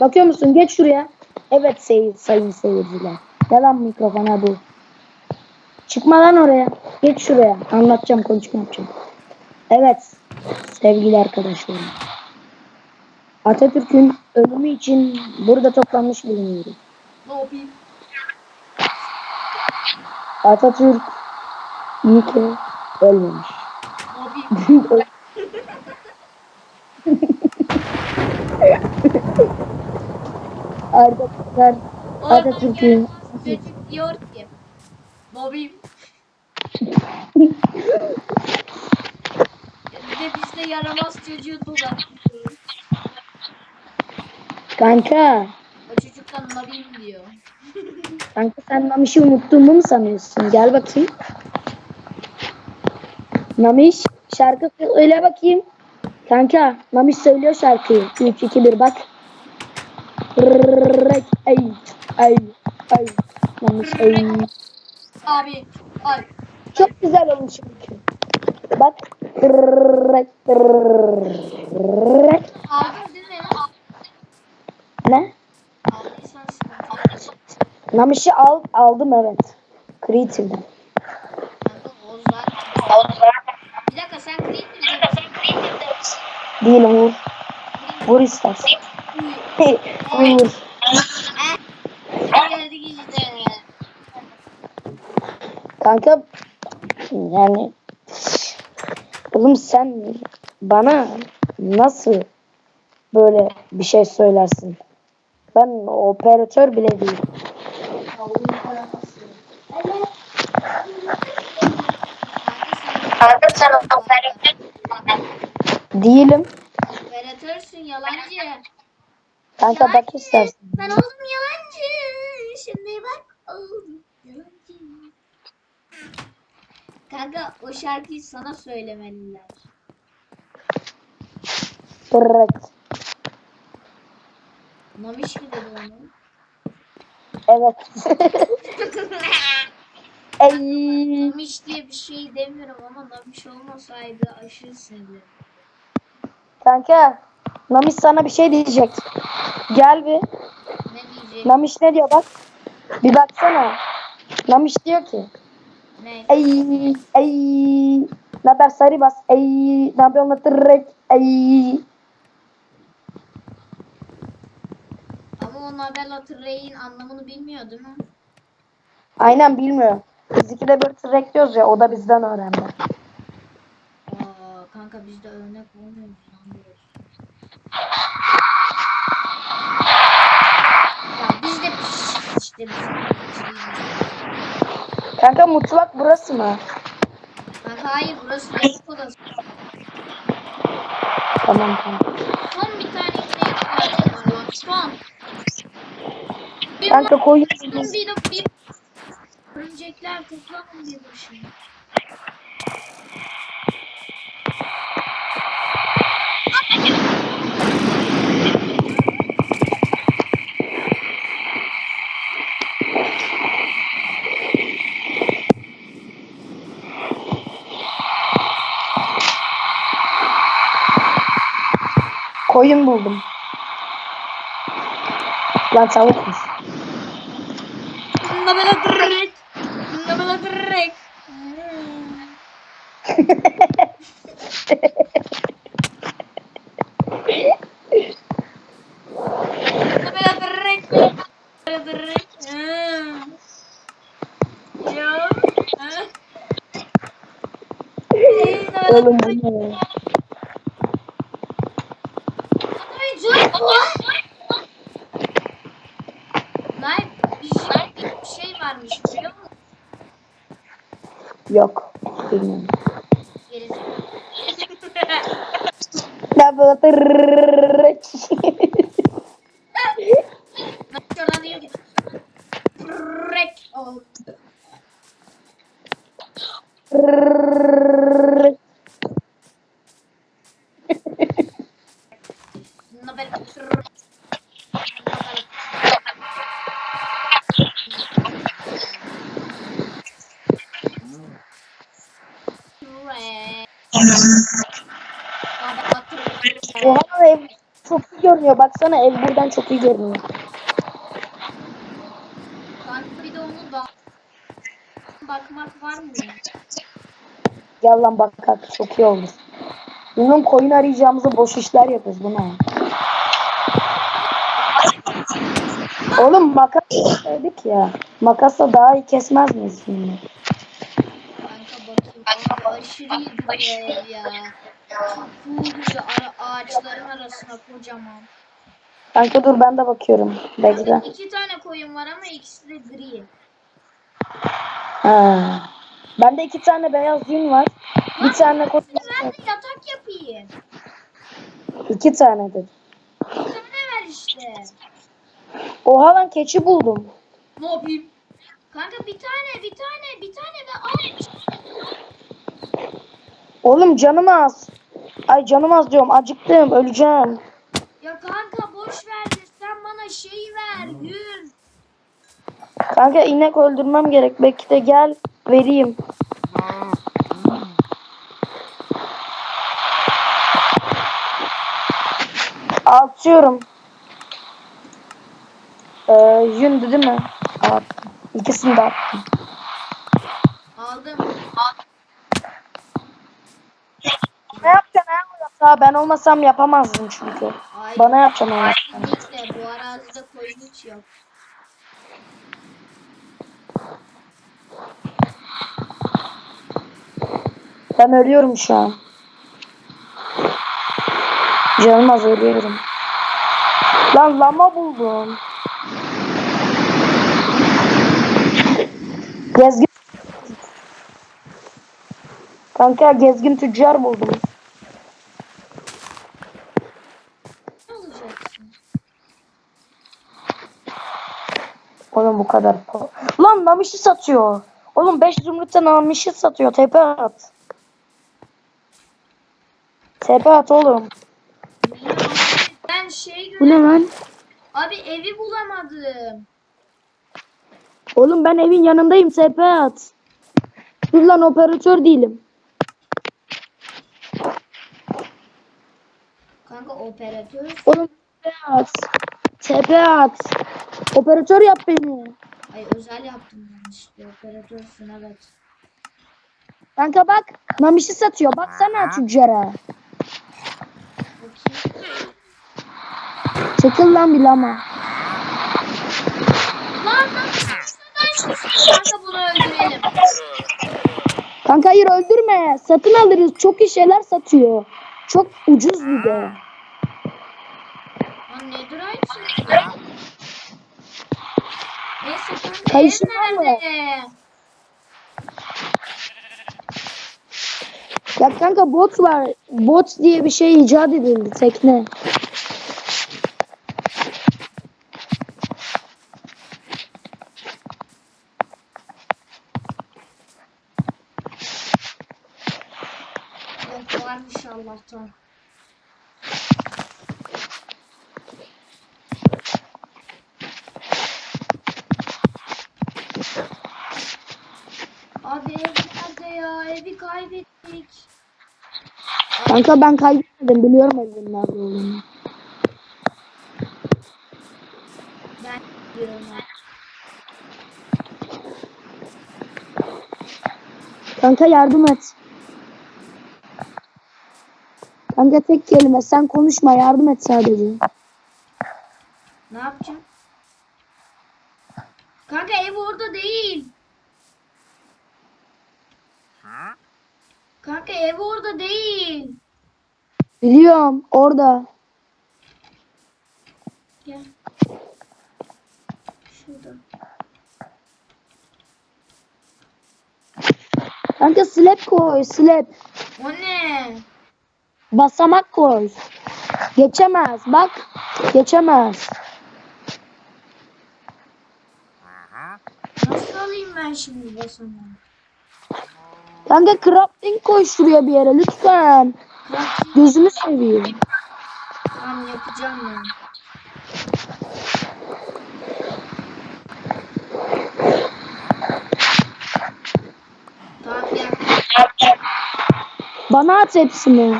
Bakıyor musun? Geç şuraya. Evet seyir, sayın seyirciler. Yalan mikrofona bu. Çıkma lan oraya. Geç şuraya. Anlatacağım, konuşma yapacağım. Evet sevgili arkadaşlarım. Atatürk'ün ölümü için burada toplanmış bulunuyoruz. Atatürk iyi ki ölmemiş. Arda Tutar. Arda Türkiye. Çocuk diyor ki. Bobim. Bir de bizde yaramaz çocuğu dolar. Kanka. O çocuktan mabim diyor. Kanka sen Mamiş'i unuttuğumu mu sanıyorsun? Gel bakayım. Mamiş şarkı söyle bakayım. Kanka Mamiş söylüyor şarkıyı. 3 2 1 bak. Rrrrek ay ay ay Mamiş ay. Abi ay. Çok güzel olmuş. Bak. Rrrrek rrrrek. Ne? Aldıysan Namış'ı al, aldım evet. Creative'den. Değil vur. Vur istersen. vur. Kanka yani oğlum sen bana nasıl böyle bir şey söylersin? Ben operatör bile değilim. Kanka sen operatör Değilim. Operatörsün yalancı. Kanka yalancı. bak. Ben oldum yalancı. Şimdi bak oldum yalancı. Kanka o şarkıyı sana söylemeliler. Bırak. Mamiş mi dedi onu? Evet. Ey. Mamiş diye bir şey demiyorum ama Mamiş olmasaydı aşırı sevinirdim. Kanka Namiş sana bir şey diyecek. Gel bir. Ne diyecek? Namiş ne diyor bak. Bir baksana. Namiş diyor ki. Ne? Ey ey. Ne haber sarı bas. Ey ne haber anlatırık. Ey. Ama o Nabel Atırre'in anlamını bilmiyor değil mi? Aynen bilmiyor. Biz ikide bir tırrek diyoruz ya o da bizden öğrendi. Aa, kanka bizde örnek olmuyor. Biz de Kanka mutfak burası mı? Ha, hayır burası yatak odası. Tamam tamam. Son bir tane ekmeğe koyacağız. Son. Bir Kanka bak- Bir de bir örümcekler toplanın diye düşünüyorum. Koyun buldum. Lan tavukmuş. Nabela direkt. Nabela direkt. Nabela direkt. Nabela direkt. Yo. Oğlum bu ne? Yok. Bilmiyorum. Gerizekalı. Oha ev, çok iyi görünüyor. Baksana ev buradan çok iyi görünüyor. Kanka bir de onu da bakmak var mı? Gel lan bak bak çok iyi oldu. Bunun koyun arayacağımızı boş işler yapıyoruz bu ne? Oğlum makas dedik ya. Makasla daha iyi kesmez miyiz şimdi? Aşırı ev ya. Çok duruyor. Ara, ağaçların arasına kocaman. Kanka dur ben de bakıyorum. Bekle. İki tane koyun var ama ikisi de gri. Ha. Bende iki tane beyaz yün var. Bir tane koyun Ben de yatak yapayım. İki tanedir. Bir tane ver işte. Oha lan keçi buldum. Ne yapayım? Kanka bir tane, bir tane, bir tane ve al. Oğlum canım az. Ay canım az diyorum. Acıktım. Öleceğim. Ya kanka boş ver sen bana şey ver, yün. Kanka inek öldürmem gerek. Belki de gel vereyim. Atıyorum. Ee, yündü değil mi? Attım. İkisini de attım. Aldım. Ne yapacaksın ha? Ben olmasam yapamazdım çünkü. Ay, Bana yapacaksın onu. Kesinlikle bu arazide koyun hiç yok. Ben ölüyorum şu an. Canım az ölüyorum. Lan lama buldum. Gezgin. Kanka gezgin tüccar buldum. Ne alacaksın? Oğlum bu kadar. Lan namişi satıyor. Oğlum 5 zümrütte namişi satıyor. Tepe at. Tepe at oğlum. Ben şey Bu ne lan? Abi evi bulamadım. Oğlum ben evin yanındayım. Tepe at. Dur lan operatör değilim. Kanka operatör. Oğlum tepe at. Tepe at. Operatör yap beni. Ay özel yaptım ben işte operatörsün evet. Kanka bak. Namişi satıyor. Baksana tüccara. Çekil lan bir lama. Lan. Kanka bunu öldürelim. Kanka hayır öldürme. Satın alırız. Çok iyi şeyler satıyor. Çok ucuz bir de. Lan nedir aynı Mı? nerede? Ya kanka bot var. Bot diye bir şey icat edildi tekne. Varmış Allah'tan. Abi ev nerede ya? Evi kaybettik. Kanka ben kaybetmedim. Biliyorum evin nerede olduğunu. Ben abi. Kanka yardım et. Kanka tek kelime. Sen konuşma. Yardım et sadece. Ne yapacağım? Kanka ev orada değil. Kanka ev orada değil. Biliyorum. Orada. Gel. Şurada. Kanka slap koy. Slap. O ne? Basamak koy. Geçemez. Bak. Geçemez. Nasıl alayım ben şimdi basamağı? Kanka crafting koy şuraya bir yere lütfen. Crafting Gözünü seveyim. Tamam yapacağım ben. Tamam gel. Bana at hepsini.